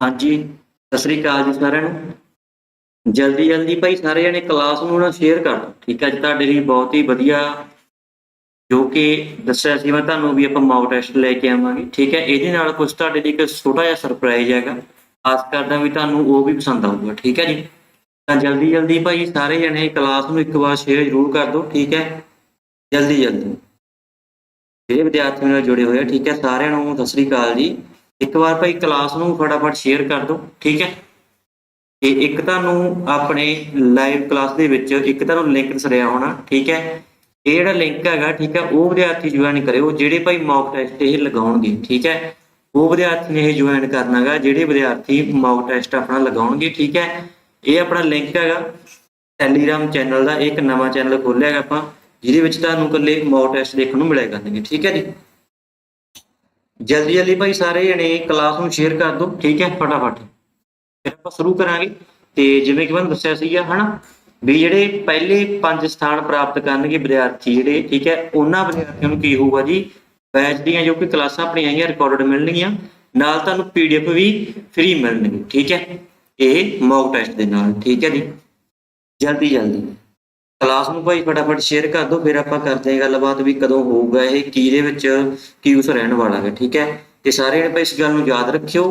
ਹਾਂਜੀ, ਸਤਿ ਸ੍ਰੀ ਅਕਾਲ ਜੀ ਸਾਰਿਆਂ ਨੂੰ। ਜਲਦੀ ਜਲਦੀ ਭਾਈ ਸਾਰੇ ਜਣੇ ਕਲਾਸ ਨੂੰ ਨਾ ਸ਼ੇਅਰ ਕਰ ਦਿਓ। ਠੀਕ ਹੈ ਜੀ, ਤੁਹਾਡੇ ਲਈ ਬਹੁਤ ਹੀ ਵਧੀਆ ਜੋ ਕਿ ਦੱਸਿਆ ਸੀ ਮੈਂ ਤੁਹਾਨੂੰ ਵੀ ਆਪਾਂ ਮੌਕ ਟੈਸਟ ਲੈ ਕੇ ਆਵਾਂਗੇ। ਠੀਕ ਹੈ ਇਹਦੇ ਨਾਲ ਕੁਝ ਤੁਹਾਡੇ ਲਈ ਇੱਕ ਛੋਟਾ ਜਿਹਾ ਸਰਪ੍ਰਾਈਜ਼ ਹੈਗਾ। ਆਸ ਕਰਦਾ ਵੀ ਤੁਹਾਨੂੰ ਉਹ ਵੀ ਪਸੰਦ ਆਊਗਾ। ਠੀਕ ਹੈ ਜੀ, ਤਾਂ ਜਲਦੀ ਜਲਦੀ ਭਾਈ ਸਾਰੇ ਜਣੇ ਕਲਾਸ ਨੂੰ ਇੱਕ ਵਾਰ ਸ਼ੇਅਰ ਜ਼ਰੂਰ ਕਰ ਦਿਓ। ਠੀਕ ਹੈ ਜਲਦੀ ਜਲਦੀ। ਜਿਹੜੇ ਵਿਦਿਆਰਥੀ ਨਾਲ ਜੁੜੇ ਹੋਏ ਆ। ਠੀਕ ਹੈ ਸਾਰਿਆਂ ਨੂੰ ਸਤਿ ਸ੍ਰੀ ਅਕਾਲ ਜੀ। ਇੱਕ ਵਾਰ ਭਾਈ ਕਲਾਸ ਨੂੰ ਫਟਾਫਟ ਸ਼ੇਅਰ ਕਰ ਦਿਓ, ਠੀਕ ਹੈ? ਤੇ ਇੱਕ ਤੁਹਾਨੂੰ ਆਪਣੇ ਲਾਈਵ ਕਲਾਸ ਦੇ ਵਿੱਚ ਇੱਕ ਤੁਹਾਨੂੰ ਲਿੰਕ ਦਸਰਿਆ ਹੋਣਾ, ਠੀਕ ਹੈ? ਇਹ ਜਿਹੜਾ ਲਿੰਕ ਹੈਗਾ, ਠੀਕ ਹੈ, ਉਹ ਵਿਦਿਆਰਥੀ ਜੁਆਇਨ ਕਰਿਓ, ਜਿਹੜੇ ਭਾਈ ਮੌਕ ਟੈਸਟ ਇਹ ਲਗਾਉਣਗੇ, ਠੀਕ ਹੈ? ਉਹ ਵਿਦਿਆਰਥੀ ਨੇ ਇਹ ਜੁਆਇਨ ਕਰਨਾਗਾ ਜਿਹੜੇ ਵਿਦਿਆਰਥੀ ਮੌਕ ਟੈਸਟ ਆਪਣਾ ਲਗਾਉਣਗੇ, ਠੀਕ ਹੈ? ਇਹ ਆਪਣਾ ਲਿੰਕ ਹੈਗਾ ਟੈਲੀਗ੍ਰਾਮ ਚੈਨਲ ਦਾ ਇੱਕ ਨਵਾਂ ਚੈਨਲ ਖੋਲਿਆ ਹੈਗਾ ਆਪਾਂ, ਜਿਹਦੇ ਵਿੱਚ ਤੁਹਾਨੂੰ ਇਕੱਲੇ ਮੌਕ ਟੈਸਟ ਦੇਖਣ ਨੂੰ ਮਿਲਿਆ ਕਰਨਗੇ, ਠੀਕ ਹੈ ਜੀ? ਜਲਦੀ ਜਲਦੀ ਭਾਈ ਸਾਰੇ ਜਣੇ ਕਲਾਸ ਨੂੰ ਸ਼ੇਅਰ ਕਰ ਦਿਓ, ਠੀਕ ਹੈ, ਫਟਾਫਟ। ਫਿਰ ਆਪਾਂ ਸ਼ੁਰੂ ਕਰਾਂਗੇ। ਤੇ ਜਿਵੇਂ ਕਿ ਮੈਂ ਦੱਸਿਆ ਸੀਗਾ, ਹਨਾ, ਵੀ ਜਿਹੜੇ ਪਹਿਲੇ ਪੰਜ ਸਥਾਨ ਪ੍ਰਾਪਤ ਕਰਨਗੇ ਵਿਦਿਆਰਥੀ ਜਿਹੜੇ, ਠੀਕ ਹੈ, ਉਹਨਾਂ ਵਿਦਿਆਰਥੀਆਂ ਨੂੰ ਕੀ ਹੋਊਗਾ ਜੀ? ਬੈਚ ਦੀਆਂ ਜੋ ਕਿ ਕਲਾਸਾਂ ਆਪਣੀਆਂ ਹੈਗੀਆਂ ਰਿਕਾਰਡਡ ਮਿਲਣਗੀਆਂ। ਨਾਲ ਤੁਹਾਨੂੰ ਪੀਡੀਐਫ ਵੀ ਫ੍ਰੀ ਮਿਲਣਗੇ, ਠੀਕ ਹੈ। ਇਹ ਮੌਕ ਟੈਸਟ ਦੇ ਨਾਲ, ਠੀਕ ਹੈ ਜੀ? ਜਲਦੀ ਜਲਦੀ। ਕਲਾਸ ਨੂੰ ਭਾਈ ਫਟਾਫਟ ਸ਼ੇਅਰ ਕਰ ਦਿਓ, ਫਿਰ ਆਪਾਂ ਕਰਦੇ ਹਾਂ ਗੱਲਬਾਤ ਵੀ ਕਦੋਂ ਹੋਊਗਾ ਇਹ ਕੀ ਵਿੱਚ, ਕੀ ਰਹਿਣ ਵਾਲਾ ਹੈ, ਠੀਕ ਹੈ? ਤੇ ਸਾਰੇ ਜਣੇ ਭਾਈ ਇਸ ਗੱਲ ਨੂੰ ਯਾਦ ਰੱਖਿਓ।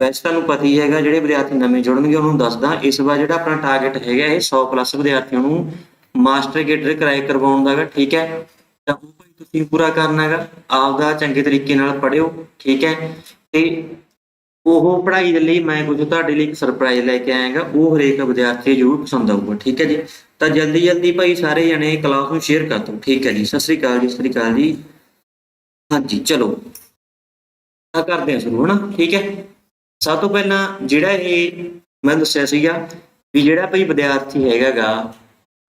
ਵੈਸੇ ਤੁਹਾਨੂੰ ਪਤਾ ਹੀ ਹੈਗਾ, ਜਿਹੜੇ ਵਿਦਿਆਰਥੀ ਨਵੇਂ ਜੁੜਨਗੇ, ਉਹਨੂੰ ਦੱਸਦਾ, ਇਸ ਵਾਰ ਜਿਹੜਾ ਆਪਣਾ ਟਾਰਗੇਟ ਹੈਗਾ ਇਹ 100 ਪਲੱਸ ਵਿਦਿਆਰਥੀਆਂ ਨੂੰ ਮਾਸਟਰ ਗੇਟਰ ਕਰਾਏ ਕਰਵਾਉਣ ਦਾ ਹੈਗਾ, ਠੀਕ ਹੈ? ਤਾਂ ਉਹ ਭਾਈ ਤੁਸੀਂ ਪੂਰਾ ਕਰਨਾ ਹੈਗਾ, ਆਪਦਾ ਚੰਗੇ ਤਰੀਕੇ ਨਾਲ ਪੜਿਓ ਠੀਕ ਹੈ? ਤੇ ਉਹ ਪੜ੍ਹਾਈ ਦੇ ਲਈ ਮੈਂ ਕੁਝ ਤੁਹਾਡੇ ਲਈ ਇੱਕ ਸਰਪ੍ਰਾਈਜ਼ ਲੈ ਕੇ ਆਇਆਗਾ। ਉਹ ਹਰੇਕ ਵਿਦਿਆਰਥੀ ਜ਼ਰੂਰ ਪਸੰਦ ਆਊਗਾ, ਠੀਕ ਹੈ ਜੀ? ਤਾਂ ਜਲਦੀ ਜਲਦੀ ਭਾਈ ਸਾਰੇ ਜਣੇ ਕਲਾਸ ਨੂੰ ਸ਼ੇਅਰ ਕਰ ਦਿਓ, ਠੀਕ ਹੈ ਜੀ? ਸਤਿ ਸ੍ਰੀ ਅਕਾਲ ਜੀ, ਸਤਿ ਸ੍ਰੀ ਅਕਾਲ ਜੀ। ਹਾਂਜੀ, ਚਲੋ। ਤਾਂ ਕਰਦੇ ਹਾਂ ਸ਼ੁਰੂ, ਹਨਾ? ਠੀਕ ਹੈ? ਸਭ ਤੋਂ ਪਹਿਲਾਂ ਜਿਹੜਾ ਇਹ ਮੈਂ ਦੱਸਿਆ ਸੀਗਾ ਵੀ ਜਿਹੜਾ ਭਾਈ ਵਿਦਿਆਰਥੀ ਹੈਗਾਗਾ,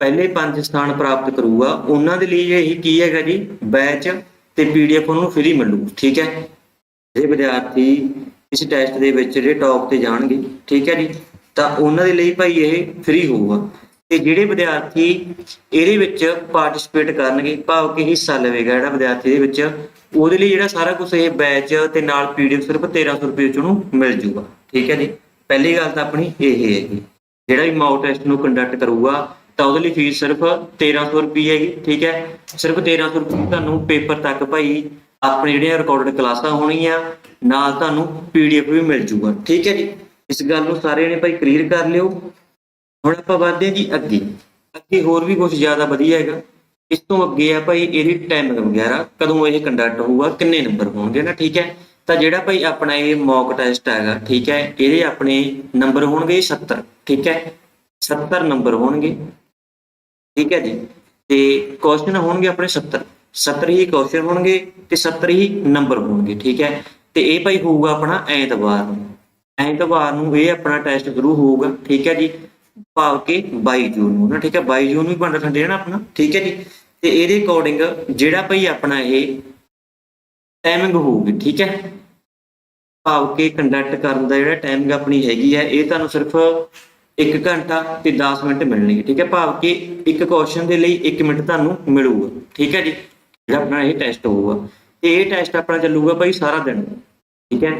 ਪਹਿਲੇ ਪੰਜ ਸਥਾਨ ਪ੍ਰਾਪਤ ਕਰੂਗਾ, ਉਹਨਾਂ ਦੇ ਲਈ ਇਹ ਕੀ ਹੈਗਾ ਜੀ? ਬੈਚ ਤੇ ਪੀਡੀਐਫ ਉਹਨੂੰ ਫ੍ਰੀ ਮਿਲੂ, ਠੀਕ ਹੈ? ਜੇ ਵਿਦਿਆਰਥੀ ਇਸ ਟੈਸਟ ਦੇ ਵਿੱਚ ਜਿਹੜੇ ਟੌਪ ਤੇ ਜਾਣਗੇ, ਠੀਕ ਹੈ ਜੀ? ਤਾਂ ਉਹਨਾਂ ਦੇ ਲਈ ਭਾਈ ਇਹ ਫ੍ਰੀ ਹੋਊਗਾ। ਤੇ ਜਿਹੜੇ ਵਿਦਿਆਰਥੀ ਇਹਦੇ ਵਿੱਚ ਪਾਰਟਿਸਿਪੇਟ ਕਰਨਗੇ, ਭਾਵ ਕਿ ਹਿੱਸਾ ਲਵੇਗਾ ਜਿਹੜਾ ਵਿਦਿਆਰਥੀ ਦੇ ਵਿੱਚ, ਉਹਦੇ ਲਈ ਜਿਹੜਾ ਸਾਰਾ ਕੁਝ ਇਹ ਬੈਚ ਤੇ ਨਾਲ ਪੀਡੀਐਫ ਸਿਰਫ 1300 ਰੁਪਏ ਵਿੱਚ ਉਹਨੂੰ ਮਿਲ ਜੂਗਾ। ਠੀਕ ਹੈ ਜੀ? ਪਹਿਲੀ ਗੱਲ ਤਾਂ ਆਪਣੀ ਇਹ ਹੈਗੀ ਜਿਹੜਾ ਵੀ ਮਾਊਟ ਟੈਸਟ ਨੂੰ ਕੰਡਕਟ ਕਰੂਗਾ, ਤਾਂ ਉਹਦੇ ਲਈ ਫੀਸ ਸਿਰਫ 1300 ਰੁਪਏ ਹੈਗੀ, ਠੀਕ ਹੈ? ਸਿਰਫ 1300 ਰੁਪਏ ਤੁਹਾਨੂੰ ਪੇਪਰ ਤੱਕ ਭਾਈ ਆਪਣੇ ਜਿਹੜੀਆਂ ਰਿਕਾਰਡਡ ਕਲਾਸਾਂ ਹੋਣਗੀਆਂ, ਨਾਲ ਤੁਹਾਨੂੰ ਪੀਡੀਐਫ ਵੀ ਮਿਲ ਜੂਗਾ। ਠੀਕ ਹੈ ਜੀ? ਇਸ ਗੱਲ ਨੂੰ ਸਾਰਿਆਂ ਨੇ ਭਾਈ ਕਲੀਅਰ ਕਰ ਲਿਓ। ਹੁਣ ਆਪਾਂ ਵਧਦੇ ਹਾਂ ਜੀ ਅੱਗੇ। ਅੱਗੇ ਹੋਰ ਵੀ ਕੁਝ ਜ਼ਿਆਦਾ ਵਧੀਆ ਹੈਗਾ। ਇਸ ਤੋਂ ਅੱਗੇ ਆ ਭਾਈ ਇਹਦੀ ਟਾਈਮਿੰਗ ਵਗੈਰਾ, ਕਦੋਂ ਇਹ ਕੰਡਕਟ ਹੋਊਗਾ, ਕਿੰਨੇ ਨੰਬਰ ਹੋਣਗੇ ਨਾ, ਠੀਕ ਹੈ? ਤਾਂ ਜਿਹੜਾ ਭਾਈ ਆਪਣਾ ਇਹ ਮੌਕ ਟੈਸਟ ਹੈਗਾ, ਠੀਕ ਹੈ, ਇਹਦੇ ਆਪਣੇ ਨੰਬਰ ਹੋਣਗੇ 70 ਠੀਕ ਹੈ? 70 ਨੰਬਰ ਹੋਣਗੇ। ਠੀਕ ਹੈ ਜੀ? ਤੇ ਕੁਐਸਚਨ ਹੋਣਗੇ ਆਪਣੇ 70 70 ਹੀ ਕੁਐਸਚਨ ਹੋਣਗੇ ਤੇ 70 ਹੀ ਨੰਬਰ ਹੋਣਗੇ, ਠੀਕ ਹੈ? ਤੇ ਇਹ ਭਾਈ ਹੋਊਗਾ ਆਪਣਾ ਐਤਵਾਰ ਨੂੰ। ਐਤਵਾਰ ਨੂੰ ਇਹ ਆਪਣਾ ਟੈਸਟ ਸ਼ੁਰੂ ਹੋਊਗਾ, ਠੀਕ ਹੈ ਜੀ? ਭਾਵ ਕਿ 22 ਜੂਨ ਨੂੰ, ਨਾ ਠੀਕ ਹੈ? 22 ਜੂਨ ਨੂੰ ਵੀ ਬੰਦਾ ਠੰਡੇ ਨਾ ਆਪਣਾ, ਠੀਕ ਹੈ ਜੀ? ਤੇ ਇਹਦੇ ਅਕੋਰਡਿੰਗ ਜਿਹੜਾ ਭਾਈ ਆਪਣਾ ਇਹ ਟਾਈਮਿੰਗ ਹੋਊਗੀ, ਠੀਕ ਹੈ? ਭਾਵ ਕਿ ਕੰਡਕਟ ਕਰਨ ਦਾ ਜਿਹੜਾ ਟਾਈਮਿੰਗ ਆਪਣੀ ਹੈਗੀ ਹੈ, ਇਹ ਤੁਹਾਨੂੰ ਸਿਰਫ 1 ਘੰਟਾ ਤੇ 10 ਮਿੰਟ ਮਿਲਣਗੇ, ਠੀਕ ਹੈ? ਭਾਵ ਕਿ ਇੱਕ ਕੁਐਸਚਨ ਦੇ ਲਈ 1 ਮਿੰਟ ਤੁਹਾਨੂੰ ਮਿਲੂਗਾ, ਠੀਕ ਹੈ ਜੀ? ਜਿਹੜਾ ਆਪਣਾ ਇਹ ਟੈਸਟ ਹੋਊਗਾ, ਤੇ ਇਹ ਟੈਸਟ ਆਪਣਾ ਚੱਲੂਗਾ ਭਾਈ ਸਾਰਾ ਦਿਨ, ਠੀਕ ਹੈ?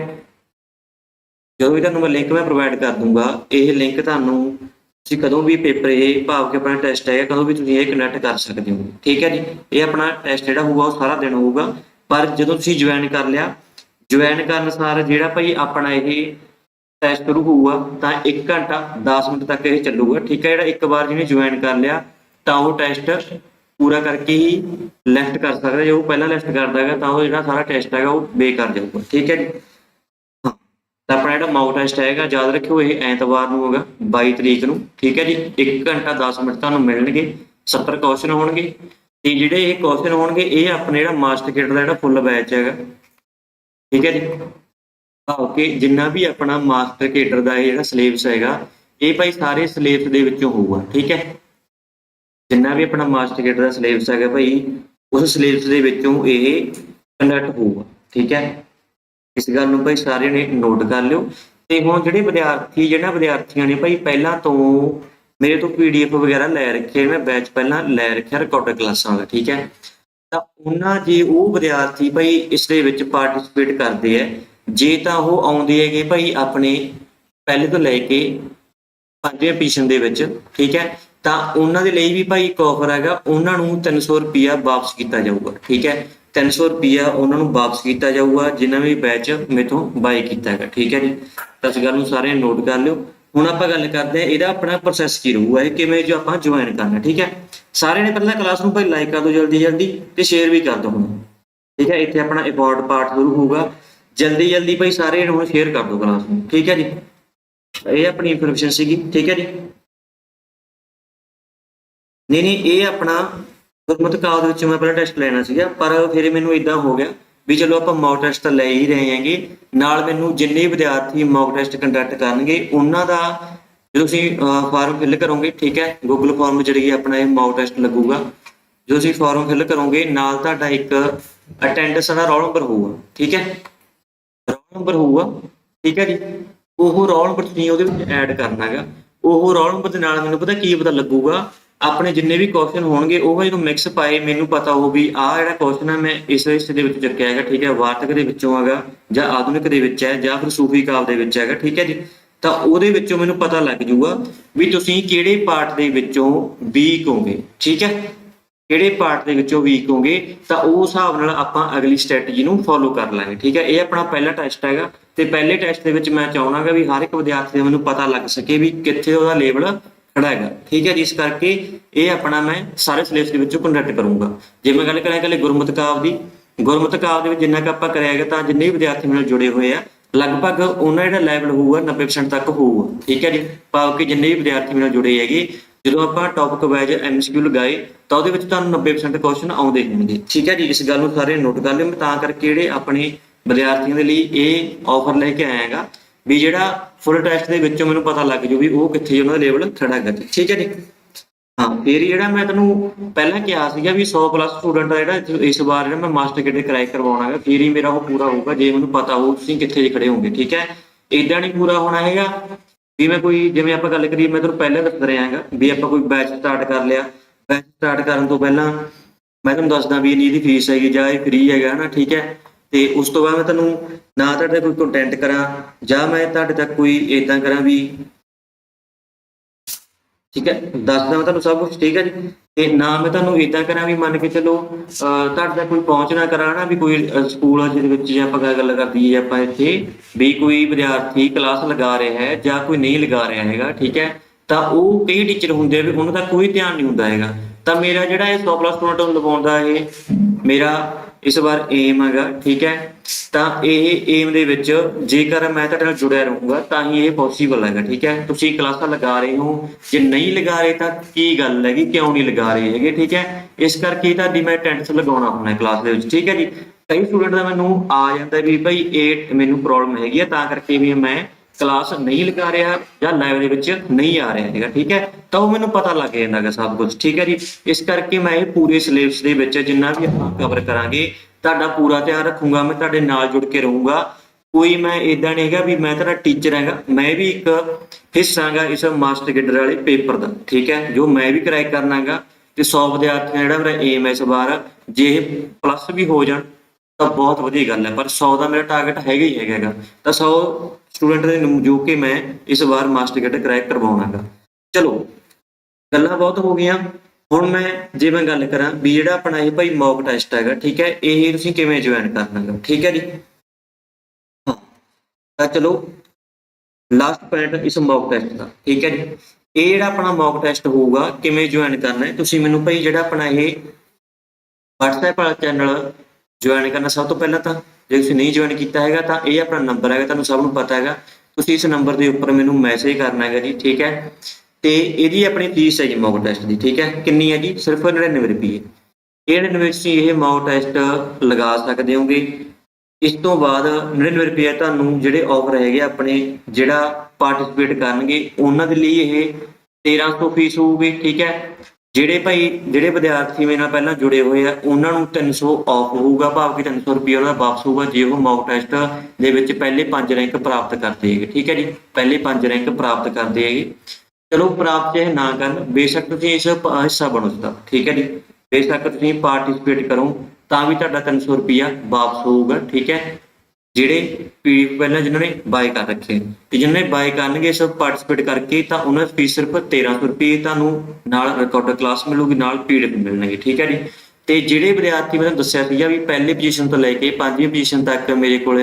ਜਦੋਂ ਵੀ ਤੁਹਾਨੂੰ ਮੈਂ ਲਿੰਕ ਮੈਂ ਪ੍ਰੋਵਾਈਡ ਕਰ ਦੂੰਗਾ, ਇਹ ਲਿੰਕ ਤੁਹਾਨੂੰ ਤੁਸੀਂ ਕਦੋਂ ਵੀ ਪੇਪਰ ਇਹ ਭਾਵ ਕਿ ਆਪਣਾ ਟੈਸਟ ਹੈਗਾ, ਕਦੋਂ ਵੀ ਤੁਸੀਂ ਇਹ ਕਨੈਕਟ ਕਰ ਸਕਦੇ ਹੋ, ਠੀਕ ਹੈ ਜੀ? ਇਹ ਆਪਣਾ ਟੈਸਟ ਜਿਹੜਾ ਹੋਊਗਾ, ਉਹ ਸਾਰਾ ਦਿਨ ਹੋਊਗਾ। ਪਰ ਜਦੋਂ ਤੁਸੀਂ ਜੁਆਇਨ ਕਰ ਲਿਆ ਜੁਆਇਨ ਕਰਨ ਸਾਰ ਜਿਹੜਾ ਭਾਈ ਆਪਣਾ ਇਹ ਟੈਸਟ ਸ਼ੁਰੂ ਹੋਊਗਾ, ਤਾਂ 1 ਘੰਟਾ 10 ਮਿੰਟ ਤੱਕ ਇਹ ਚੱਲੂਗਾ, ਠੀਕ ਹੈ? ਜਿਹੜਾ ਇੱਕ ਵਾਰ ਜਿਹਨੇ ਜੁਆਇਨ ਕਰ ਲਿਆ, ਤਾਂ ਉਹ ਟੈਸਟ ਪੂਰਾ ਕਰਕੇ ਹੀ ਲੈਫਟ ਕਰ ਸਕਦਾ। ਜੇ ਉਹ ਪਹਿਲਾਂ ਲੈਫਟ ਕਰਦਾ ਹੈਗਾ, ਤਾਂ ਉਹ ਜਿਹੜਾ ਸਾਰਾ ਟੈਸਟ ਹੈਗਾ, ਉਹ ਬੇਕਾਰ ਜਾਊਗਾ। ਠੀਕ ਹੈ ਜੀ? ਹਾਂ। ਤਾਂ ਆਪਣਾ ਜਿਹੜਾ ਮਾਊਟ ਟੈਸਟ ਹੈਗਾ, ਯਾਦ ਰੱਖਿਓ, ਇਹ ਐਤਵਾਰ ਨੂੰ ਹੋਗਾ 22 ਤਰੀਕ ਨੂੰ। ਠੀਕ ਹੈ ਜੀ? 1 ਘੰਟਾ 10 ਮਿੰਟ ਤੁਹਾਨੂੰ ਮਿਲਣਗੇ। 70 ਕੁਐਸਚਨ ਹੋਣਗੇ। ਤੇ ਜਿਹੜੇ ਇਹ ਕੁਐਸਚਨ ਹੋਣਗੇ, ਇਹ ਆਪਣੇ ਜਿਹੜਾ ਮਾਸਟਰ ਕਿਟ ਦਾ ਜਿਹੜਾ ਫੁੱਲ ਬੈਚ ਹੈਗਾ। ਠੀਕ ਹੈ ਜੀ? ਭਾਵ ਜਿੰਨਾ ਵੀ ਆਪਣਾ ਮਾਸਟਰ ਕੇਡਰ ਦਾ ਇਹ ਜਿਹੜਾ ਸਿਲੇਬਸ ਹੈਗਾ, ਇਹ ਭਾਈ ਸਾਰੇ ਸਿਲੇਬਸ ਦੇ ਵਿੱਚੋਂ ਹੋਊਗਾ। ਠੀਕ ਹੈ? ਜਿੰਨਾ ਵੀ ਆਪਣਾ ਮਾਸਟਰ ਗੇਟ ਦਾ ਸਿਲੇਬਸ ਹੈਗਾ ਭਾਈ, ਉਸ ਸਿਲੇਬਸ ਦੇ ਵਿੱਚੋਂ ਇਹ ਕੰਡਕਟ ਹੋਊਗਾ, ਠੀਕ ਹੈ? ਇਸ ਗੱਲ ਨੂੰ ਭਾਈ ਸਾਰਿਆਂ ਨੇ ਨੋਟ ਕਰ ਲਿਓ। ਤੇ ਹੁਣ ਜਿਹੜੇ ਵਿਦਿਆਰਥੀ ਜਿਹੜਾ ਵਿਦਿਆਰਥੀਆਂ ਨੇ ਭਾਈ ਪਹਿਲਾਂ ਤੋਂ ਮੇਰੇ ਤੋਂ ਪੀਡੀਐਫ ਵਗੈਰਾ ਲੈ ਰੱਖੇ, ਮੈਂ ਬੈਚ ਪਹਿਲਾਂ ਲੈ ਰੱਖਿਆ ਰਿਕਾਰਡਡ ਕਲਾਸਾਂ ਦਾ ਠੀਕ ਹੈ? ਤਾਂ ਉਹਨਾਂ ਜੇ ਉਹ ਵਿਦਿਆਰਥੀ ਭਾਈ ਇਸ ਦੇ ਵਿੱਚ ਪਾਰਟਿਸਿਪੇਟ ਕਰਦੇ ਆ ਜੇ ਤਾਂ ਉਹ ਆਉਂਦੇ ਹੈਗੇ ਭਾਈ ਆਪਣੇ ਪਹਿਲੇ ਤੋਂ ਲੈ ਕੇ ਪੰਜਵੇਂ ਪੋਜੀਸ਼ਨ ਦੇ ਵਿੱਚ, ਠੀਕ ਹੈ? ਤਾਂ ਉਹਨਾਂ ਦੇ ਲਈ ਵੀ ਭਾਈ ਇੱਕ ਆਫਰ ਹੈਗਾ, ਉਹਨਾਂ ਨੂੰ 300 ਰੁਪਿਆ ਵਾਪਸ ਕੀਤਾ ਜਾਊਗਾ, ਠੀਕ ਹੈ? 300 ਰੁਪਿਆ ਉਹਨਾਂ ਨੂੰ ਵਾਪਸ ਕੀਤਾ ਜਾਊਗਾ, ਜਿਨ੍ਹਾਂ ਵੀ ਬੈਚ ਮੇਥੋਂ ਬਾਈ ਕੀਤਾ ਹੈਗਾ, ਠੀਕ ਹੈ ਜੀ? ਤਾਂ ਇਸ ਗੱਲ ਨੂੰ ਸਾਰੇ ਨੋਟ ਕਰ ਲਿਓ। ਹੁਣ ਆਪਾਂ ਗੱਲ ਕਰਦੇ ਹਾਂ, ਇਹਦਾ ਆਪਣਾ ਪ੍ਰੋਸੈਸ ਕੀ ਰਹੂਗਾ, ਇਹ ਕਿਵੇਂ ਜੋ ਆਪਾਂ ਜੁਆਇਨ ਕਰਨਾ, ਠੀਕ ਹੈ? ਸਾਰਿਆਂ ਨੇ ਪਹਿਲਾਂ ਕਲਾਸ ਨੂੰ ਭਾਈ ਲਾਈਕ ਕਰ ਦਿਓ ਜਲਦੀ ਜਲਦੀ ਤੇ ਸ਼ੇਅਰ ਵੀ ਕਰ ਦਿਓ ਹੁਣ, ਠੀਕ ਹੈ? ਇੱਥੇ ਆਪਣਾ ਅਵਾਰਡ ਪਾਰਟ ਸ਼ੁਰੂ ਹੋਊਗਾ। ਜਲਦੀ ਜਲਦੀ ਭਾਈ ਸਾਰੇ ਹੁਣ ਸ਼ੇਅਰ ਕਰ ਦਿਓ ਕਲਾਸ ਨੂੰ, ਠੀਕ ਹੈ ਜੀ? ਇਹ ਆਪਣੀ ਇਨਫੋਰਮੇਸ਼ਨ ਸੀਗੀ, ਠੀਕ ਹੈ ਜੀ? ਨਹੀਂ ਨਹੀਂ, ਇਹ ਆਪਣਾ ਗੁਰਮਤ ਕਾਲ ਦੇ ਵਿੱਚ ਮੈਂ ਪਹਿਲਾਂ ਟੈਸਟ ਲੈਣਾ ਸੀਗਾ, ਪਰ ਫਿਰ ਮੈਨੂੰ ਇਦਾਂ ਹੋ ਗਿਆ ਵੀ ਚਲੋ ਆਪਾਂ ਮੌਕ ਟੈਸਟ ਤਾਂ ਲੈ ਹੀ ਰਹੇ ਹਾਂਗੇ, ਨਾਲ ਮੈਨੂੰ ਜਿੰਨੇ ਵਿਦਿਆਰਥੀ ਮੌਕ ਟੈਸਟ ਕੰਡਕਟ ਕਰਨਗੇ, ਉਹਨਾਂ ਦਾ ਜਦੋਂ ਤੁਸੀਂ ਫਾਰਮ ਫਿਲ ਕਰੋਗੇ, ਠੀਕ ਹੈ ਗੂਗਲ ਫਾਰਮ ਜਿਹੜੀ ਆਪਣਾ ਇਹ ਮੌਕ ਟੈਸਟ ਲੱਗੂਗਾ, ਜਦੋਂ ਤੁਸੀਂ ਫਾਰਮ ਫਿਲ ਕਰੋਗੇ, ਨਾਲ ਤੁਹਾਡਾ ਇੱਕ ਅਟੈਂਡੈਂਸ ਦਾ ਰੋਲ ਨੰਬਰ ਹੋਊਗਾ, ਠੀਕ ਹੈ? ਰੋਲ ਨੰਬਰ ਹੋਊਗਾ, ਠੀਕ ਹੈ ਜੀ? ਉਹ ਰੋਲ ਨੰਬਰ ਤੁਸੀਂ ਉਹਦੇ ਵਿੱਚ ਐਡ ਕਰਨਾ ਹੈਗਾ, ਉਹ ਰੋਲ ਨੰਬਰ ਦੇ ਨਾਲ ਮੈਨੂੰ ਪਤਾ ਕੀ ਪਤਾ ਲੱਗੂਗਾ ਆਪਣੇ ਜਿੰਨੇ ਵੀ ਕੁਐਸਚਨ ਹੋਣਗੇ, ਉਹ ਜਦੋਂ ਮਿਕਸ ਪਾਏ, ਮੈਨੂੰ ਪਤਾ ਹੋ ਵੀ ਆਹ ਜਿਹੜਾ ਕੁਐਸਚਨ ਹੈ ਮੈਂ ਇਸ ਹਿੱਸੇ ਦੇ ਵਿੱਚ ਚੱਕਿਆ ਹੈਗਾ, ਠੀਕ ਹੈ, ਵਾਰਤਕ ਦੇ ਵਿੱਚੋਂ ਹੈਗਾ, ਜਾਂ ਆਧੁਨਿਕ ਦੇ ਵਿੱਚ ਹੈ, ਜਾਂ ਫਿਰ ਸੂਫੀ ਕਾਲ ਦੇ ਵਿੱਚ ਹੈਗਾ, ਠੀਕ ਹੈ ਜੀ। ਤਾਂ ਉਹਦੇ ਵਿੱਚੋਂ ਮੈਨੂੰ ਪਤਾ ਲੱਗ ਜਾਊਗਾ ਵੀ ਤੁਸੀਂ ਕਿਹੜੇ ਪਾਰਟ ਦੇ ਵਿੱਚੋਂ ਵੀਕ ਹੋਗੇ, ਠੀਕ ਹੈ? ਕਿਹੜੇ ਪਾਰਟ ਦੇ ਵਿੱਚੋਂ ਵੀਕ ਹੋਗੇ, ਤਾਂ ਉਹ ਹਿਸਾਬ ਨਾਲ ਆਪਾਂ ਅਗਲੀ ਸਟ੍ਰੈਟਜੀ ਨੂੰ ਫੋਲੋ ਕਰ ਲਾਂਗੇ, ਠੀਕ ਹੈ? ਇਹ ਆਪਣਾ ਪਹਿਲਾ ਟੈਸਟ ਹੈਗਾ, ਤੇ ਪਹਿਲੇ ਟੈਸਟ ਦੇ ਵਿੱਚ ਮੈਂ ਚਾਹਣਾਗਾ ਵੀ ਹਰ ਇੱਕ ਵਿਦਿਆਰਥੀ ਦਾ ਮੈਨੂੰ ਪਤਾ ਲੱਗ ਸਕੇ ਵੀ ਕਿੱਥੇ ਉਹਦਾ ਲੈਵਲ ਖੜਾ ਹੈਗਾ। ਠੀਕ ਹੈ ਜਿਸ ਕਰਕੇ ਇਹ ਆਪਣਾ ਮੈਂ ਸਾਰੇ ਸਿਲੇਬਸ ਦੇ ਵਿੱਚੋਂ ਕੰਡਕਟ ਕਰੂੰਗਾ। ਜੇ ਮੈਂ ਗੱਲ ਕਰਾਂ ਕਿ ਗੁਰਮਤਿ ਕਾਵ ਦੀ, ਗੁਰਮਤਿ ਕਾਵ ਦੇ ਵਿੱਚ ਜਿੰਨਾ ਕਿ ਆਪਾਂ ਕਰਿਆ ਹੈਗਾ ਤਾਂ ਜਿੰਨੇ ਵਿਦਿਆਰਥੀ ਮੇਰੇ ਨਾਲ ਜੁੜੇ ਹੋਏ ਆ, ਲਗਭਗ ਉਹਨਾਂ ਜਿਹੜਾ ਲੈਵਲ ਹੋਊਗਾ 90% ਤੱਕ ਹੋਊਗਾ। ਠੀਕ ਹੈ ਜੀ? ਭਾਵ ਕਿ ਜਿੰਨੇ ਵੀ ਵਿਦਿਆਰਥੀ ਮੇਰੇ ਨਾਲ ਜੁੜੇ ਹੈਗੇ, ਜਦੋਂ ਆਪਾਂ ਟੌਪਿਕ ਵਾਈਜ਼ ਐਮਸੀਕਿਊ ਲਗਾਏ, ਤਾਂ ਉਹਦੇ ਵਿੱਚ ਤੁਹਾਨੂੰ 90% ਕੁਐਸਚਨ ਆਉਂਦੇ ਹੋਣਗੇ। ਠੀਕ ਹੈ ਜੀ? ਇਸ ਗੱਲ ਨੂੰ ਸਾਰੇ ਨੋਟ ਕਰ ਲਿਓ। ਮੈਂ ਤਾਂ ਕਰਕੇ ਜਿਹੜੇ ਆਪਣੇ ਵਿਦਿਆਰਥੀਆਂ ਦੇ ਲਈ ਇਹ ਆਫਰ ਲੈ ਕੇ ਆਇਆ ਹੈਗਾ ਵੀ ਜਿਹੜਾ ਫੁੱਲ ਟੈਸਟ ਦੇ ਵਿੱਚੋਂ ਮੈਨੂੰ ਪਤਾ ਲੱਗ ਜੂ ਵੀ ਉਹ ਕਿੱਥੇ ਉਹਨਾਂ ਦਾ ਲੈਵਲ ਖੜਾ ਹੈਗਾ ਠੀਕ ਹੈ ਜੀ? ਹਾਂ, ਫਿਰ ਜਿਹੜਾ ਮੈਂ ਤੁਹਾਨੂੰ ਪਹਿਲਾਂ ਕਿਹਾ ਸੀਗਾ ਵੀ 100 ਪਲੱਸ ਸਟੂਡੈਂਟ ਦਾ ਜਿਹੜਾ, ਇਸ ਵਾਰ ਜਿਹੜਾ ਮੈਂ ਮਾਸਟਰ ਕਿਤੇ ਕਰਾਈ ਕਰਵਾਉਣਾ ਹੈਗਾ, ਫਿਰ ਹੀ ਮੇਰਾ ਉਹ ਪੂਰਾ ਹੋਊਗਾ, ਜੇ ਮੈਨੂੰ ਪਤਾ ਹੋਊ ਤੁਸੀਂ ਕਿੱਥੇ ਜੇ ਖੜੇ ਹੋਗੇ ਠੀਕ ਹੈ? ਇਦਾਂ ਨਹੀਂ ਪੂਰਾ ਹੋਣਾ ਹੈਗਾ। ਵੀ ਮੈਂ ਕੋਈ, ਜਿਵੇਂ ਆਪਾਂ ਗੱਲ ਕਰੀਏ, ਮੈਂ ਤੁਹਾਨੂੰ ਪਹਿਲਾਂ ਦੱਸ ਰਿਹਾ ਹੈਗਾ ਵੀ ਆਪਾਂ ਕੋਈ ਬੈਚ ਸਟਾਰਟ ਕਰ ਲਿਆ। ਬੈਚ ਸਟਾਰਟ ਕਰਨ ਤੋਂ ਪਹਿਲਾਂ ਮੈਂ ਤੁਹਾਨੂੰ ਦੱਸਦਾ ਵੀ ਇਹਦੀ ਫੀਸ ਹੈਗੀ, ਜਾਂ ਇਹ ਫ੍ਰੀ ਹੈਗਾ, ਹਨਾ, ਠੀਕ ਹੈ? ਤੇ ਉਸ ਤੋਂ ਬਾਅਦ ਮੈਂ ਤੁਹਾਨੂੰ ਨਾ ਤੁਹਾਡੇ ਕੋਈ ਕੰਟੈਂਟ ਕਰਾਂ, ਜਾਂ ਮੈਂ ਤੁਹਾਡੇ ਤੱਕ ਕੋਈ ਇਦਾਂ ਕਰਾਂ ਵੀ ਠੀਕ ਹੈ ਦੱਸਦਾ ਮੈਂ ਤੁਹਾਨੂੰ ਸਭ ਕੁਝ ਠੀਕ ਹੈ ਜੀ। ਤੇ ਨਾ ਮੈਂ ਤੁਹਾਨੂੰ ਇਦਾਂ ਕਰਾਂ ਵੀ ਮੰਨ ਕੇ ਚਲੋ, ਅਹ, ਤੁਹਾਡੇ ਤੱਕ ਕੋਈ ਪਹੁੰਚ ਨਾ ਕਰਾਂ ਨਾ ਵੀ ਕੋਈ ਸਕੂਲ ਆ ਜਿਹਦੇ ਵਿੱਚ ਜਾਂ ਆਪਾਂ ਗੱਲ ਕਰਦੀ ਹੈ ਆਪਾਂ ਇੱਥੇ ਵੀ ਕੋਈ ਵਿਦਿਆਰਥੀ ਕਲਾਸ ਲਗਾ ਰਿਹਾ ਹੈ ਜਾਂ ਕੋਈ ਨਹੀਂ ਲਗਾ ਰਿਹਾ ਹੈਗਾ, ਠੀਕ ਹੈ। ਤਾਂ ਉਹ ਕਈ ਟੀਚਰ ਹੁੰਦੇ ਆ ਵੀ ਉਹਨਾਂ ਦਾ ਕੋਈ ਧਿਆਨ ਨਹੀਂ ਹੁੰਦਾ ਹੈਗਾ। ਤਾਂ ਮੇਰਾ ਜਿਹੜਾ ਇਹ 100 ਪਲੱਸ ਸਟੂਡੈਂਟ ਨੂੰ ਦਾ ਇਹ, ਮੇਰਾ ਇਸ ਵਾਰ ਏਮ ਹੈਗਾ, ਠੀਕ ਹੈ? ਤਾਂ ਇਹ ਏਮ ਦੇ ਵਿੱਚ ਜੇਕਰ ਮੈਂ ਤੁਹਾਡੇ ਨਾਲ ਜੁੜਿਆ ਰਹੂੰਗਾ, ਤਾਂ ਹੀ ਇਹ ਪੋਸੀਬਲ ਹੈਗਾ, ਠੀਕ ਹੈ? ਤੁਸੀਂ ਕਲਾਸਾਂ ਲਗਾ ਰਹੇ ਹੋ। ਜੇ ਨਹੀਂ ਲਗਾ ਰਹੇ ਤਾਂ ਕੀ ਗੱਲ ਹੈਗੀ? ਕਿਉਂ ਨਹੀਂ ਲਗਾ ਰਹੇ ਹੈਗੇ, ਠੀਕ ਹੈ? ਇਸ ਕਰਕੇ ਤੁਹਾਡੀ ਮੈਂ ਅਟੈਂਡੈਂਸ ਲਗਾਉਣਾ ਹੁੰਦਾ ਕਲਾਸ ਦੇ ਵਿੱਚ, ਠੀਕ ਹੈ ਜੀ? ਕਈ ਸਟੂਡੈਂਟ ਦਾ ਮੈਨੂੰ ਆ ਜਾਂਦਾ ਵੀ ਭਾਈ ਇਹ ਮੈਨੂੰ ਪ੍ਰੋਬਲਮ ਹੈਗੀ ਹੈ, ਤਾਂ ਕਰਕੇ ਵੀ ਮੈਂ ਕਲਾਸ ਨਹੀਂ ਲਗਾ ਰਿਹਾ ਜਾਂ ਲਾਈਵ ਦੇ ਵਿੱਚ ਨਹੀਂ ਆ ਰਿਹਾ ਹੈਗਾ, ਠੀਕ ਹੈ? ਤਾਂ ਉਹ ਮੈਨੂੰ ਪਤਾ ਲੱਗ ਜਾਂਦਾ ਹੈਗਾ ਸਭ ਕੁਝ ਠੀਕ ਹੈ ਜੀ? ਇਸ ਕਰਕੇ ਮੈਂ ਇਹ ਪੂਰੇ ਸਿਲੇਬਸ ਦੇ ਵਿੱਚ ਜਿੰਨਾ ਵੀ ਆਪਾਂ ਕਵਰ ਕਰਾਂਗੇ, ਤੁਹਾਡਾ ਪੂਰਾ ਧਿਆਨ ਰੱਖੂੰਗਾ, ਮੈਂ ਤੁਹਾਡੇ ਨਾਲ ਜੁੜ ਕੇ ਰਹੂੰਗਾ। ਕੋਈ ਮੈਂ ਇਦਾਂ ਨਹੀਂ ਹੈਗਾ ਵੀ ਮੈਂ ਤੁਹਾਡਾ ਟੀਚਰ ਹੈਗਾ, ਮੈਂ ਵੀ ਇੱਕ ਹਿੱਸਾ ਹੈਗਾ ਇਸ ਮਾਸਟਰ ਗਿੱਡਰ ਵਾਲੇ ਪੇਪਰ ਦਾ, ਠੀਕ ਹੈ? ਜੋ ਮੈਂ ਵੀ ਕਰਾਈ ਕਰਨਾਗਾ ਤੇ 100 ਵਿਦਿਆਰਥੀਆਂ ਜਿਹੜਾ ਮੇਰਾ ਏਮ ਹੈ ਇਸ ਵਾਰ, ਜੇ ਪਲੱਸ ਵੀ ਹੋ ਜਾਣ ਤਾਂ ਬਹੁਤ ਵਧੀਆ ਗੱਲ ਹੈ, ਪਰ 100 ਦਾ ਮੇਰਾ ਟਾਰਗੇਟ ਹੈਗਾ ਹੀ ਹੈਗਾ ਗਾ। ਤਾਂ 100 ਸਟੂਡੈਂਟ ਦੇ ਨੂੰ, ਜੋ ਕਿ ਮੈਂ ਇਸ ਵਾਰ ਮਾਸਟਰ ਗੇਟ ਕਰੈਕ ਕਰਵਾਉਣਾਗਾ। ਚਲੋ, ਗੱਲਾਂ ਬਹੁਤ ਹੋ ਗਈਆਂ। ਹੁਣ ਮੈਂ, ਜੇ ਮੈਂ ਗੱਲ ਕਰਾਂ ਵੀ ਜਿਹੜਾ ਆਪਣਾ ਇਹ ਭਾਈ ਮੌਕ ਟੈਸਟ ਹੈਗਾ, ਠੀਕ ਹੈ, ਇਹ ਤੁਸੀਂ ਕਿਵੇਂ ਜੁਆਇਨ ਕਰਨਾਗਾ? ਠੀਕ ਹੈ ਜੀ? ਹਾਂ। ਤਾਂ ਚਲੋ ਲਾਸਟ ਪੁਆਇੰਟ ਇਸ ਮੌਕ ਟੈਸਟ ਦਾ, ਠੀਕ ਹੈ ਜੀ? ਇਹ ਜਿਹੜਾ ਆਪਣਾ ਮੌਕ ਟੈਸਟ ਹੋਊਗਾ, ਕਿਵੇਂ ਜੁਆਇਨ ਕਰਨਾ ਹੈ? ਤੁਸੀਂ ਮੈਨੂੰ ਭਾਈ ਜਿਹੜਾ ਆਪਣਾ ਇਹ WhatsApp ਵਾਲਾ ਚੈਨਲ ਜੁਆਇਨ ਕਰਨਾ ਸਭ ਤੋਂ ਪਹਿਲਾਂ ਤਾਂ ਜੇ ਤੁਸੀਂ ਨਹੀਂ ਜੁਆਇਨ ਕੀਤਾ ਹੈਗਾ ਤਾਂ ਇਹ ਆਪਣਾ ਨੰਬਰ ਹੈਗਾ, ਤੁਹਾਨੂੰ ਸਭ ਨੂੰ ਪਤਾ ਹੈਗਾ। ਤੁਸੀਂ ਇਸ ਨੰਬਰ ਦੇ ਉੱਪਰ ਮੈਨੂੰ ਮੈਸੇਜ ਕਰਨਾ ਹੈਗਾ ਜੀ, ਠੀਕ ਹੈ? ਤੇ ਇਹਦੀ ਆਪਣੀ ਫੀਸ ਹੈ ਜੀ ਮੌਕ ਟੈਸਟ ਦੀ, ਠੀਕ ਹੈ? ਕਿੰਨੀ ਹੈ ਜੀ ਸਿਰਫ 99 ਰੁਪਏ ਇਹ 99 ਵਿੱਚ ਤੁਸੀਂ ਇਹ ਮੌਕ ਟੈਸਟ ਲਗਾ ਸਕਦੇ ਹੋਗੇ। ਇਸ ਤੋਂ ਬਾਅਦ 99 ਰੁਪਏ ਤੁਹਾਨੂੰ ਜਿਹੜੇ ਆਫਰ ਹੈਗੇ ਆ ਆਪਣੇ, ਜਿਹੜਾ ਪਾਰਟਿਸਿਪੇਟ ਕਰਨਗੇ, ਉਹਨਾਂ ਦੇ ਲਈ ਇਹ 1300 ਫੀਸ ਹੋਊਗੀ, ਠੀਕ ਹੈ? ਜਿਹੜੇ ਭਾਈ, ਜਿਹੜੇ ਵਿਦਿਆਰਥੀ ਮੇਰੇ ਨਾਲ ਪਹਿਲਾਂ ਜੁੜੇ ਹੋਏ ਆ, ਉਹਨਾਂ ਨੂੰ 300 ਆਫ ਹੋਊਗਾ ਭਾਵ ਕਿ 300 ਰੁਪਏ ਉਹਨਾਂ ਦਾ ਵਾਪਸ ਹੋਊਗਾ, ਜੇ ਉਹ ਮੌਕ ਟੈਸਟ ਦੇ ਵਿੱਚ ਪਹਿਲੇ 5 ਰੈਂਕ ਪ੍ਰਾਪਤ ਕਰਦੇ ਹੈਗੇ। ਠੀਕ ਹੈ ਜੀ? ਪਹਿਲੇ 5 ਰੈਂਕ ਪ੍ਰਾਪਤ ਕਰਦੇ ਹੈਗੇ। ਚਲੋ ਪ੍ਰਾਪਤ ਇਹ ਨਾ ਕਰਨ, ਬੇਸ਼ੱਕ ਤੁਸੀਂ ਇਸ ਹਿੱਸਾ ਬਣੋ ਸਦਾ ਠੀਕ ਹੈ ਜੀ? ਬੇਸ਼ੱਕ ਤੁਸੀਂ ਪਾਰਟਿਸਿਪੇਟ ਕਰੋ, ਤਾਂ ਵੀ ਤੁਹਾਡਾ 300 ਰੁਪਿਆ ਵਾਪਸ ਹੋਊਗਾ। ਠੀਕ ਹੈ? ਜਿਹੜੇ ਪੀਡੀਐਫ ਪਹਿਲਾਂ ਜਿਨ੍ਹਾਂ ਨੇ ਬਾਏ ਕਰ ਰੱਖੇ ਤੇ ਜਿਨ੍ਹਾਂ ਨੇ ਬਾਏ ਕਰਨਗੇ ਸਭ ਪਾਰਟਿਸਿਪੇਟ ਕਰਕੇ ਤਾਂ ਉਹਨਾਂ ਦੀ ਫੀਸ ਸਿਰਫ 1300 ਰੁਪਏ ਤੁਹਾਨੂੰ ਨਾਲ ਰਿਕਾਰਡਰ ਕਲਾਸ ਮਿਲੂਗੀ, ਨਾਲ ਪੀਡੀਐਫ ਮਿਲਣਗੇ, ਠੀਕ ਹੈ ਜੀ? ਤੇ ਜਿਹੜੇ ਵਿਦਿਆਰਥੀ ਮੈਨੂੰ ਦੱਸਿਆ ਸੀਗਾ ਵੀ ਪਹਿਲੀ ਪੋਜੀਸ਼ਨ ਤੋਂ ਲੈ ਕੇ ਪੰਜਵੀਂ ਪੋਜੀਸ਼ਨ ਤੱਕ ਮੇਰੇ ਕੋਲ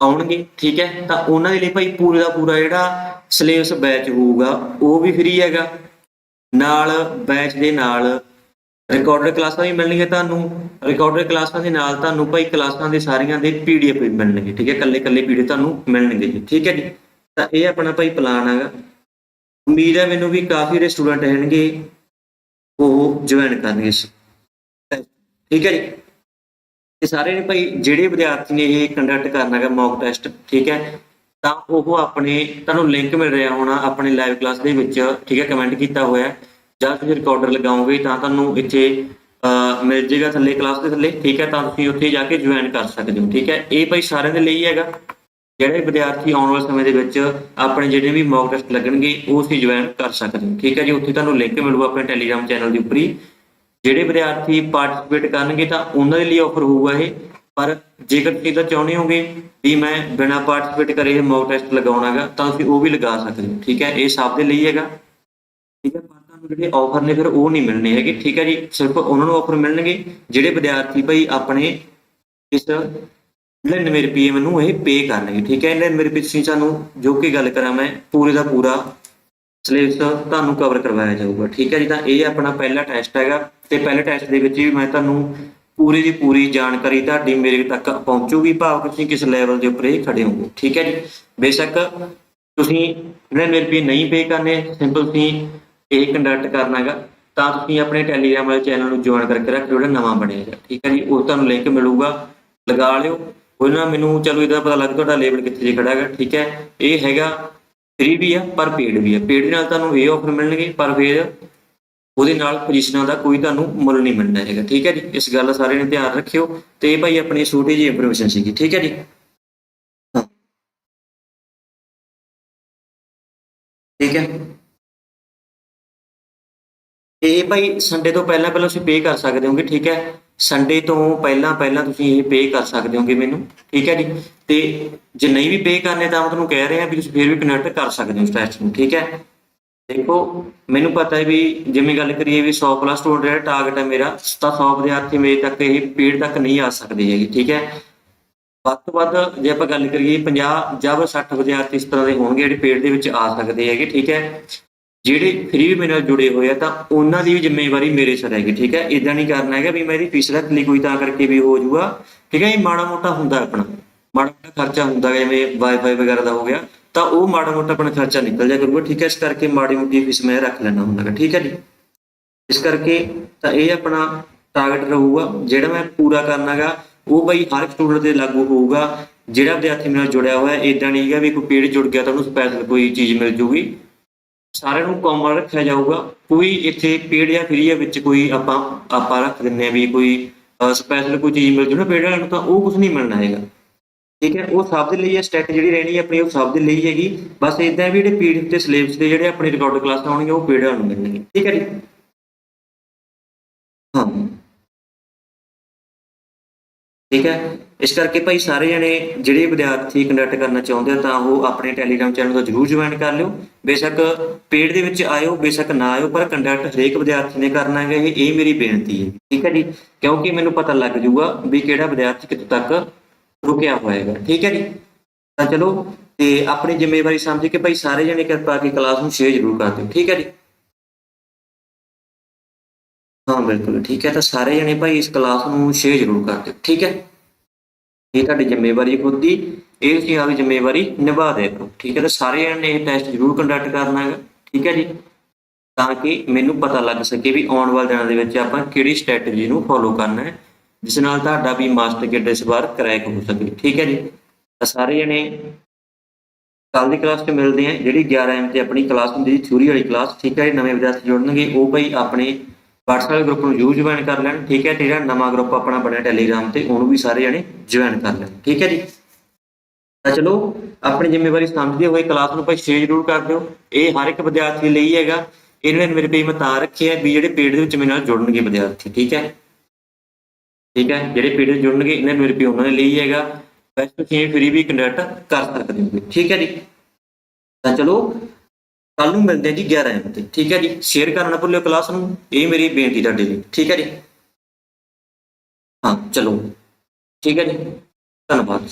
ਆਉਣਗੇ, ਠੀਕ ਹੈ? ਤਾਂ ਉਹਨਾਂ ਦੇ ਲਈ ਭਾਈ ਪੂਰੇ ਦਾ ਪੂਰਾ ਜਿਹੜਾ ਸਿਲੇਬਸ ਬੈਚ ਹੋਊਗਾ, ਉਹ ਵੀ ਫ੍ਰੀ ਹੈਗਾ। ਨਾਲ ਬੈਚ ਦੇ ਨਾਲ ਰਿਕਾਰਡਡ ਕਲਾਸਾਂ ਵੀ ਮਿਲਣਗੀਆਂ ਤੁਹਾਨੂੰ ਰਿਕਾਰਡਡ ਕਲਾਸਾਂ ਦੇ ਨਾਲ ਤੁਹਾਨੂੰ ਭਾਈ ਕਲਾਸਾਂ ਦੇ ਸਾਰੀਆਂ ਦੇ ਪੀਡੀਐਫ ਵੀ ਮਿਲਣਗੇ, ਠੀਕ ਹੈ? ਕੱਲੇ ਕੱਲੇ ਪੀਡੀਐਫ ਤੁਹਾਨੂੰ ਮਿਲਣਗੇ ਜੀ, ਠੀਕ ਹੈ ਜੀ? ਤਾਂ ਇਹ ਆਪਣਾ ਭਾਈ ਪਲਾਨ ਹੈਗਾ। ਉਮੀਦ ਹੈ ਮੈਨੂੰ ਵੀ ਕਾਫੀ ਜਿਹੜੇ ਸਟੂਡੈਂਟ ਰਹਿਣਗੇ, ਉਹ ਜੁਆਇਨ ਕਰਨਗੇ ਠੀਕ ਹੈ ਜੀ? ਇਹ ਸਾਰੇ ਨੇ ਭਾਈ ਜਿਹੜੇ ਵਿਦਿਆਰਥੀ ਨੇ ਇਹ ਕੰਡਕਟ ਕਰਨਾ ਹੈਗਾ ਮੌਕ ਟੈਸਟ ਠੀਕ ਹੈ? ਤਾਂ ਉਹ ਆਪਣੇ ਤੁਹਾਨੂੰ ਲਿੰਕ ਮਿਲ ਰਿਹਾ ਹੋਣਾ ਆਪਣੇ ਲਾਈਵ ਕਲਾਸ ਦੇ ਵਿੱਚ, ਠੀਕ ਹੈ? ਕਮੈਂਟ ਕੀਤਾ ਹੋਇਆ। ਜਾਂ ਤੁਸੀਂ ਰਿਕਾਰਡਰ ਲਗਾਓਗੇ ਤਾਂ ਤੁਹਾਨੂੰ ਇੱਥੇ ਅਹ, ਮਿਲ ਜੇਗਾ ਥੱਲੇ ਕਲਾਸ ਦੇ ਥੱਲੇ ਠੀਕ ਹੈ ਤਾਂ ਤੁਸੀਂ ਉੱਥੇ ਜਾ ਕੇ ਜੁਆਇਨ ਕਰ ਸਕਦੇ ਹੋ ਠੀਕ ਹੈ। ਇਹ ਭਾਈ ਸਾਰਿਆਂ ਦੇ ਲਈ ਹੈਗਾ। ਜਿਹੜੇ ਵਿਦਿਆਰਥੀ ਆਉਣ ਵਾਲੇ ਸਮੇਂ ਦੇ ਵਿੱਚ ਆਪਣੇ ਜਿਹੜੇ ਵੀ ਮੌਕ ਟੈਸਟ ਲੱਗਣਗੇ ਉਹ ਤੁਸੀਂ ਜੁਆਇਨ ਕਰ ਸਕਦੇ ਹੋ ਠੀਕ ਹੈ ਜੀ। ਉੱਥੇ ਤੁਹਾਨੂੰ ਲਿੰਕ ਮਿਲੂਗਾ ਆਪਣੇ ਟੈਲੀਗ੍ਰਾਮ ਚੈਨਲ ਦੇ ਉੱਪਰ ਹੀ। ਜਿਹੜੇ ਵਿਦਿਆਰਥੀ ਪਾਰਟਿਸਿਪੇਟ ਕਰਨਗੇ ਤਾਂ ਉਹਨਾਂ ਦੇ ਲਈ ਆਫਰ ਹੋਊਗਾ ਇਹ। ਪਰ ਜੇਕਰ ਤੁਸੀਂ ਤਾਂ ਚਾਹੁੰਦੇ ਹੋਗੇ ਵੀ ਮੈਂ ਬਿਨਾਂ ਪਾਰਟਿਸਿਪੇਟ ਕਰੇ ਮੌਕ ਟੈਸਟ ਲਗਾਉਣਾਗਾ ਤਾਂ ਤੁਸੀਂ ਉਹ ਵੀ ਲਗਾ ਸਕਦੇ ਹੋ ਠੀਕ ਹੈ। ਇਹ ਸਭ ਦੇ ਲਈ ਹੈਗਾ। ਠੀਕ ਹੈ ਜਿਹੜੇ ਆਫਰ ਨੇ ਫਿਰ ਉਹ ਨਹੀਂ ਮਿਲਣੇ ਹੈਗੇ। ਠੀਕ ਹੈ ਜੀ? ਸਿਰਫ ਉਹਨਾਂ ਨੂੰ ਆਫਰ ਮਿਲਣਗੇ, ਜਿਹੜੇ ਵਿਦਿਆਰਥੀ ਭਾਈ ਆਪਣੇ ਇਸ 99 ਰੁਪਏ ਮੈਨੂੰ ਇਹ ਪੇ ਕਰਨਗੇ। ਠੀਕ ਹੈ? 99 ਰੁਪਏ ਤੁਸੀਂ ਸਾਨੂੰ ਜੋ ਕਿ ਗੱਲ ਕਰਾਂ ਮੈਂ, ਪੂਰੇ ਦਾ ਪੂਰਾ ਸਿਲੇਬਸ ਤੁਹਾਨੂੰ ਕਵਰ ਕਰਵਾਇਆ ਜਾਊਗਾ। ਠੀਕ ਹੈ ਜੀ? ਤਾਂ ਇਹ ਆਪਣਾ ਪਹਿਲਾ ਟੈਸਟ ਹੈਗਾ ਤੇ ਪਹਿਲੇ ਟੈਸਟ ਦੇ ਵਿੱਚ ਵੀ ਮੈਂ ਤੁਹਾਨੂੰ ਪੂਰੀ ਦੀ ਪੂਰੀ ਜਾਣਕਾਰੀ ਤੁਹਾਡੀ ਮੇਰੇ ਤੱਕ ਪਹੁੰਚੂਗੀ। ਭਾਵ ਤੁਸੀਂ ਕਿਸ ਲੈਵਲ ਦੇ ਉੱਪਰ ਇਹ ਖੜੇ ਹੋਵੋ ਠੀਕ ਹੈ ਜੀ? ਬੇਸ਼ੱਕ ਤੁਸੀਂ 99 ਰੁਪਏ ਨਹੀਂ ਪੇ ਕਰਨੇ ਸਿੰਪਲ ਤੁਸੀਂ ਇਹ ਕੰਡਕਟ ਕਰਨਾ ਹੈਗਾ, ਤਾਂ ਤੁਸੀਂ ਆਪਣੇ ਟੈਲੀਗ੍ਰਾਮ ਵਾਲੇ ਚੈਨਲ ਨੂੰ ਜੁਆਇਨ ਕਰਕੇ ਰੱਖ ਜਿਹੜਾ ਨਵਾਂ ਬਣਿਆ ਠੀਕ ਹੈ ਜੀ? ਉਹ ਤੁਹਾਨੂੰ ਲਿੰਕ ਮਿਲੂਗਾ, ਲਗਾ ਲਿਓ। ਉਹ ਨਾਲ ਮੈਨੂੰ, ਚਲੋ ਇਹਦਾ ਪਤਾ ਲੱਗ ਤੁਹਾਡਾ ਲੇਬਲ ਕਿੱਥੇ ਜੇ ਖੜਾ ਹੈਗਾ, ਠੀਕ ਹੈ? ਇਹ ਹੈਗਾ ਫ੍ਰੀ ਵੀ ਆ, ਪਰ ਪੇਡ ਵੀ ਆ। ਪੇਡ ਨਾਲ ਤੁਹਾਨੂੰ ਇਹ ਆਫਰ ਮਿਲਣਗੇ, ਪਰ ਫਿਰ ਉਹਦੇ ਨਾਲ ਪੋਜੀਸ਼ਨਾਂ ਦਾ ਕੋਈ ਤੁਹਾਨੂੰ ਮੁੱਲ ਨਹੀਂ ਮਿਲਣਾ ਹੈਗਾ, ਠੀਕ ਹੈ ਜੀ? ਇਸ ਗੱਲ ਦਾ ਸਾਰਿਆਂ ਨੇ ਧਿਆਨ ਰੱਖਿਓ ਤੇ ਇਹ ਭਾਈ ਆਪਣੀ ਛੋਟੀ ਜਿਹੀ ਇਨਫੋਰਮੇਸ਼ਨ ਸੀਗੀ, ਠੀਕ ਹੈ ਜੀ? ਠੀਕ ਹੈ। ਇਹ ਭਾਈ ਸੰਡੇ ਤੋਂ ਪਹਿਲਾਂ ਪਹਿਲਾਂ ਤੁਸੀਂ ਪੇ ਕਰ ਸਕਦੇ ਹੋਗੇ, ਠੀਕ ਹੈ? ਸੰਡੇ ਤੋਂ ਪਹਿਲਾਂ ਪਹਿਲਾਂ ਤੁਸੀਂ ਇਹ ਪੇ ਕਰ ਸਕਦੇ ਹੋਗੇ ਮੈਨੂੰ, ਠੀਕ ਹੈ ਜੀ? ਤੇ ਜੇ ਨਹੀਂ ਵੀ ਪੇ ਕਰਨੇ ਤਾਂ ਮੈਂ ਤੁਹਾਨੂੰ ਕਹਿ ਰਿਹਾ ਵੀ ਤੁਸੀਂ ਫਿਰ ਵੀ ਕਨੈਕਟ ਕਰ ਸਕਦੇ ਹੋ ਇਸ ਨੂੰ, ਠੀਕ ਹੈ? ਦੇਖੋ, ਮੈਨੂੰ ਪਤਾ ਹੈ ਵੀ ਜਿਵੇਂ ਗੱਲ ਕਰੀਏ ਵੀ 100 ਪਲੱਸ ਸਟੂਡੈਂਟ ਜਿਹੜਾ ਟਾਰਗੇਟ ਹੈ ਮੇਰਾ, ਤਾਂ 100 ਵਿਦਿਆਰਥੀ ਮੇਰੇ ਤੱਕ ਇਹ ਪੇਡ ਤੱਕ ਨਹੀਂ ਆ ਸਕਦੇ ਹੈਗੇ, ਠੀਕ ਹੈ? ਵੱਧ ਤੋਂ ਵੱਧ ਜੇ ਆਪਾਂ ਗੱਲ ਕਰੀਏ 50 ਜਾਂ 60 ਵਿਦਿਆਰਥੀ ਇਸ ਤਰ੍ਹਾਂ ਦੇ ਹੋਣਗੇ ਜਿਹੜੇ ਪੇੜ ਦੇ ਵਿੱਚ ਆ ਸਕਦੇ ਹੈਗੇ, ਠੀਕ ਹੈ? ਜਿਹੜੇ ਫ੍ਰੀ ਮੇਰੇ ਨਾਲ ਜੁੜੇ ਹੋਏ ਆ ਤਾਂ ਉਹਨਾਂ ਦੀ ਵੀ ਜ਼ਿੰਮੇਵਾਰੀ ਮੇਰੇ ਸਿਰ ਹੈਗੀ ਠੀਕ ਹੈ? ਇਦਾਂ ਨਹੀਂ ਕਰਨਾ ਹੈਗਾ ਵੀ ਮੈਂ ਇਹਦੀ ਫੀਸ ਰੱਖ ਲਈ ਕੋਈ ਤਾਂ ਕਰਕੇ ਵੀ ਹੋ ਜਾਊਗਾ ਠੀਕ ਹੈ? ਇਹ ਮਾੜਾ ਮੋਟਾ ਹੁੰਦਾ ਆਪਣਾ ਮਾੜਾ ਮੋਟਾ ਖਰਚਾ ਹੁੰਦਾ ਹੈ, ਜਿਵੇਂ ਵਾਈਫਾਈ ਵਗੈਰਾ ਦਾ ਹੋ ਗਿਆ ਤਾਂ ਉਹ ਮਾੜਾ ਮੋਟਾ ਆਪਣਾ ਖਰਚਾ ਨਿਕਲ ਜਾ ਕਰੂਗਾ ਠੀਕ ਹੈ? ਇਸ ਕਰਕੇ ਮਾੜੀ ਮੋਟੀ ਫੀਸ ਮੈਂ ਰੱਖ ਲੈਣਾ ਹੁੰਦਾ ਗਾ, ਠੀਕ ਹੈ ਜੀ? ਇਸ ਕਰਕੇ ਤਾਂ ਇਹ ਆਪਣਾ ਟਾਰਗੇਟ ਰਹੂਗਾ ਜਿਹੜਾ ਮੈਂ ਪੂਰਾ ਕਰਨਾਗਾ ਉਹ ਬਈ ਹਰ ਸਟੂਡੈਂਟ ਤੇ ਲਾਗੂ ਹੋਊਗਾ ਜਿਹੜਾ ਵਿਦਿਆਰਥੀ ਮੇਰੇ ਨਾਲ ਜੁੜਿਆ ਹੋਇਆ ਇਦਾਂ ਨਹੀਂ ਹੈਗਾ ਵੀ ਕੋਈ ਪੇੜ ਜੁੜ ਗਿਆ ਤਾਂ ਉਹਨੂੰ ਸਪੈਸ਼ਲ ਕੋਈ ਚੀਜ਼ ਮਿਲ ਜੂਗੀ। ਸਾਰਿਆਂ ਨੂੰ ਕਾਮਨ ਰੱਖਿਆ ਜਾਊਗਾ। ਕੋਈ ਇੱਥੇ ਪੇੜ ਜਾਂ ਫ੍ਰੀ ਵਿੱਚ ਕੋਈ ਆਪਾਂ ਆਪਾਂ ਰੱਖ ਦਿੰਨੇ ਆ ਵੀ ਕੋਈ ਸਪੈਸ਼ਲ ਕੋਈ ਚੀਜ਼ ਮਿਲ ਜੂ ਨਾ ਪੇੜ ਵਾਲਿਆਂ ਨੂੰ, ਤਾਂ ਉਹ ਕੁਝ ਨਹੀਂ ਮਿਲਣਾ ਹੈਗਾ। ਠੀਕ ਹੈ, ਉਹ ਸਭ ਦੇ ਲਈ ਇਹ ਸਟੈਟ ਜਿਹੜੀ ਰਹਿਣੀ ਹੈ ਆਪਣੀ, ਉਹ ਸਭ ਦੇ ਲਈ ਹੈਗੀ। ਬਸ ਇਦਾਂ ਵੀ ਜਿਹੜੇ ਪੀਡੀਐਫ ਤੇ ਸਿਲੇਬਸ ਦੇ ਜਿਹੜੇ ਆਪਣੇ ਰਿਕਾਰਡ ਕਲਾਸਾਂ ਹੋਣਗੀਆਂ ਉਹ ਪੇੜ ਨੂੰ ਮਿਲਣਗੇ। ਠੀਕ ਹੈ ਜੀ? ਹਾਂ। ਠੀਕ ਹੈ? ਇਸ ਕਰਕੇ ਭਾਈ ਸਾਰੇ ਜਣੇ ਜਿਹੜੇ ਵਿਦਿਆਰਥੀ ਕੰਡਕਟ ਕਰਨਾ ਚਾਹੁੰਦੇ ਆ ਤਾਂ ਉਹ ਆਪਣੇ ਟੈਲੀਗ੍ਰਾਮ ਚੈਨਲ ਤੋਂ ਜਰੂਰ ਜੁਆਇਨ ਕਰ ਲਿਓ। ਬੇਸ਼ੱਕ ਪੇੜ ਦੇ ਵਿੱਚ ਆਇਓ, ਬੇਸ਼ੱਕ ਨਾ ਆਇਓ, ਪਰ ਕੰਡਕਟ ਹਰੇਕ ਵਿਦਿਆਰਥੀ ਨੇ ਕਰਨਾ ਹੈਗਾ, ਇਹ ਇਹ ਮੇਰੀ ਬੇਨਤੀ ਹੈ। ਠੀਕ ਹੈ ਜੀ? ਕਿਉਂਕਿ ਮੈਨੂੰ ਪਤਾ ਲੱਗ ਜਾਊਗਾ ਵੀ ਕਿਹੜਾ ਵਿਦਿਆਰਥੀ ਕਿੱਥੇ ਤੱਕ ਰੁਕਿਆ ਹੋਏਗਾ। ਠੀਕ ਹੈ ਜੀ? ਤਾਂ ਚਲੋ, ਤੇ ਆਪਣੀ ਜ਼ਿੰਮੇਵਾਰੀ ਸਮਝ ਕੇ ਭਾਈ ਸਾਰੇ ਜਣੇ ਕਿਰਪਾ ਕਰਕੇ ਕਲਾਸ ਨੂੰ ਸ਼ੇਅਰ ਜਰੂਰ ਕਰ ਦਿਓ। ਠੀਕ ਹੈ ਜੀ? ਹਾਂ, ਬਿਲਕੁਲ। ਠੀਕ ਹੈ, ਤਾਂ ਸਾਰੇ ਜਣੇ ਭਾਈ ਇਸ ਕਲਾਸ ਨੂੰ ਸ਼ੇਅਰ ਜ਼ਰੂਰ ਕਰ ਦਿਓ। ਠੀਕ ਹੈ? ਇਹ ਤੁਹਾਡੀ ਜ਼ਿੰਮੇਵਾਰੀ ਖੁਦ ਦੀ, ਇਹ ਤੁਸੀਂ ਆਪਣੀ ਜ਼ਿੰਮੇਵਾਰੀ ਨਿਭਾ ਦਿਆ ਕਰੋ ਠੀਕ ਹੈ ਤਾਂ ਸਾਰੇ ਜਣੇ ਨੇ ਇਹ ਟੈਸਟ ਜ਼ਰੂਰ ਕੰਡਕਟ ਕਰਨਾ ਹੈ ਠੀਕ ਹੈ ਜੀ, ਤਾਂ ਕਿ ਮੈਨੂੰ ਪਤਾ ਲੱਗ ਸਕੇ ਵੀ ਆਉਣ ਵਾਲੇ ਦਿਨਾਂ ਦੇ ਵਿੱਚ ਆਪਾਂ ਕਿਹੜੀ ਸਟ੍ਰੈਟਜੀ ਨੂੰ ਫੋਲੋ ਕਰਨਾ ਹੈ, ਜਿਸ ਨਾਲ ਤੁਹਾਡਾ ਵੀ ਮਾਸਟਰ ਗੇਟ ਇਸ ਵਾਰ ਕਰੈਕ ਹੋ ਸਕੇ। ਠੀਕ ਹੈ ਜੀ, ਤਾਂ ਸਾਰੇ ਜਣੇ ਕੱਲ ਦੀ ਕਲਾਸ 'ਚ ਮਿਲਦੇ ਆ ਜਿਹੜੀ 11 ਐਮ ਤੇ ਆਪਣੀ ਕਲਾਸ ਹੁੰਦੀ ਜੀ ਥਿਊਰੀ ਵਾਲੀ ਕਲਾਸ ਠੀਕ ਹੈ ਜੀ, ਨਵੇਂ ਵਿਦਿਆਰਥੀ ਜੁੜਨਗੇ, ਉਹ ਭਾਈ ਆਪਣੇ WhatsApp ਗਰੁੱਪ ਨੂੰ ਜਰੂਰ ਜੁਆਇਨ ਕਰ ਲੈਣ। ਠੀਕ ਹੈ ਤੇ ਜਿਹੜਾ ਨਵਾਂ ਗਰੁੱਪ ਆਪਣਾ ਬਣਿਆ ਟੈਲੀਗ੍ਰਾਮ ਤੇ, ਉਹਨੂੰ ਵੀ ਸਾਰੇ ਜਣੇ ਜੁਆਇਨ ਕਰ ਲੈਣ। ਠੀਕ ਹੈ ਜੀ? ਤਾਂ ਚਲੋ, ਆਪਣੀ ਜ਼ਿੰਮੇਵਾਰੀ ਸਮਝਦੇ ਹੋਏ ਕਲਾਸ ਨੂੰ ਭਾਈ ਸ਼ੇਅਰ ਜਰੂਰ ਕਰ ਦਿਓ। ਇਹ ਹਰ ਇੱਕ ਵਿਦਿਆਰਥੀ ਲਈ ਹੈਗਾ। ਇਹਨਾਂ ਨੇ ਮੇਰੇ ਪੇਜ ਮੈਂ ਤਾਂ ਰੱਖਿਆ ਵੀ ਜਿਹੜੇ ਪੇਡ ਦੇ ਵਿੱਚ ਮੇਰੇ ਨਾਲ ਜੁੜਨਗੇ ਵਿਦਿਆਰਥੀ, ਠੀਕ ਹੈ? ਠੀਕ ਹੈ, ਜਿਹੜੇ ਪੇਡ ਜੁੜਨਗੇ, ਇਹਨਾਂ ਨੇ ਮੇਰੇ ਪੇ ਉਹਨਾਂ ਦੇ ਲਈ ਹੈਗਾ। ਵੈਸੇ ਤੁਸੀਂ ਇਹ ਫ੍ਰੀ ਵੀ ਕੰਡਕਟ ਕਰ ਸਕਦੇ ਹੋ ਠੀਕ ਹੈ ਜੀ? ਤਾਂ ਚਲੋ ਕੱਲ ਨੂੰ ਮਿਲਦੇ ਜੀ 11 ਐਮ ਠੀਕ ਹੈ ਜੀ? ਸ਼ੇਅਰ ਕਰਨਾ ਨਾ ਭੁੱਲਿਓ ਕਲਾਸ ਨੂੰ, ਇਹ ਮੇਰੀ ਬੇਨਤੀ ਤੁਹਾਡੇ ਲਈ, ਠੀਕ ਹੈ ਜੀ? ਹਾਂ, ਚਲੋ, ਠੀਕ ਹੈ ਜੀ, ਧੰਨਵਾਦ।